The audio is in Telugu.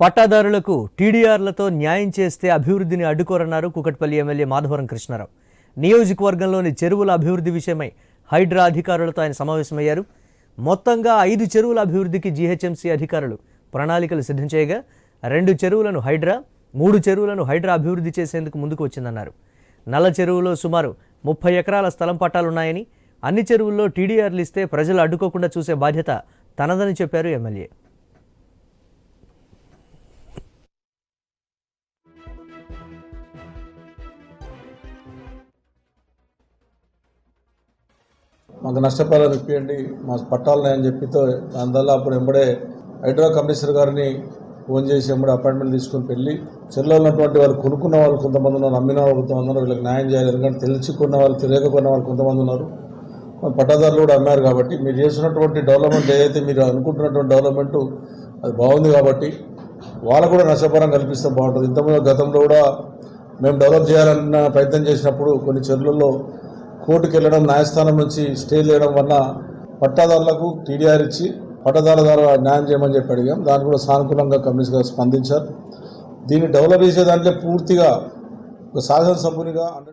పట్టాదారులకు టీడీఆర్లతో న్యాయం చేస్తే అభివృద్ధిని అడ్డుకోరన్నారు కుకట్పల్లి ఎమ్మెల్యే మాధవరం కృష్ణారావు. నియోజకవర్గంలోని చెరువుల అభివృద్ధి విషయమై హైడ్రా అధికారులతో ఆయన సమావేశమయ్యారు. మొత్తంగా ఐదు చెరువుల అభివృద్ధికి జీహెచ్ఎంసీ అధికారులు ప్రణాళికలు సిద్ధం చేయగా రెండు చెరువులను హైడ్రా మూడు చెరువులను హైడ్రా అభివృద్ధి చేసేందుకు ముందుకు వచ్చిందన్నారు. నల్ల చెరువులో సుమారు ముప్పై ఎకరాల స్థలం పట్టాలున్నాయని అన్ని చెరువుల్లో టీడీఆర్లు ఇస్తే ప్రజలు అడ్డుకోకుండా చూసే బాధ్యత తనదని చెప్పారు ఎమ్మెల్యే. మాకు నష్టపరిహారం ఇప్పియండి మా పట్టాలని అని చెప్పితో అందువల్ల అప్పుడు ఎంబడే హైడ్రా కమిషనర్ గారిని ఫోన్ చేసి ఎంబడే అపాయింట్మెంట్ తీసుకొని వెళ్ళి చెల్లో ఉన్నటువంటి వాళ్ళు కొనుక్కున్న వాళ్ళు కొంతమంది ఉన్నారు అమ్మిన వాళ్ళు కొంతమంది ఉన్నారు వీళ్ళకి న్యాయం చేయాలి. ఎందుకంటే తెలుసుకున్న వాళ్ళు తెలియకున్న వాళ్ళు కొంతమంది ఉన్నారు. పట్టాదారులు కూడా అమ్మారు కాబట్టి మీరు చేస్తున్నటువంటి డెవలప్మెంట్ ఏదైతే మీరు అనుకుంటున్నటువంటి డెవలప్మెంట్ అది బాగుంది కాబట్టి వాళ్ళకు కూడా నష్టపరం కల్పిస్తే బాగుంటుంది. ఇంతకుముందు గతంలో కూడా మేము డెవలప్ చేయాలన్న ప్రయత్నం చేసినప్పుడు కొన్ని చెరువులలో కోర్టుకు వెళ్ళడం న్యాయస్థానం నుంచి స్టే చేయడం వల్ల పట్టాదారులకు టీడీఆర్ ఇచ్చి పట్టదారు ద్వారా న్యాయం చేయమని చెప్పి అడిగాం. దానికి కూడా సానుకూలంగా కమిషనర్ గారు స్పందించారు. దీన్ని డెవలప్ చేసే దాంట్లో పూర్తిగా ఒక శాసనసభ్యునిగా అంటే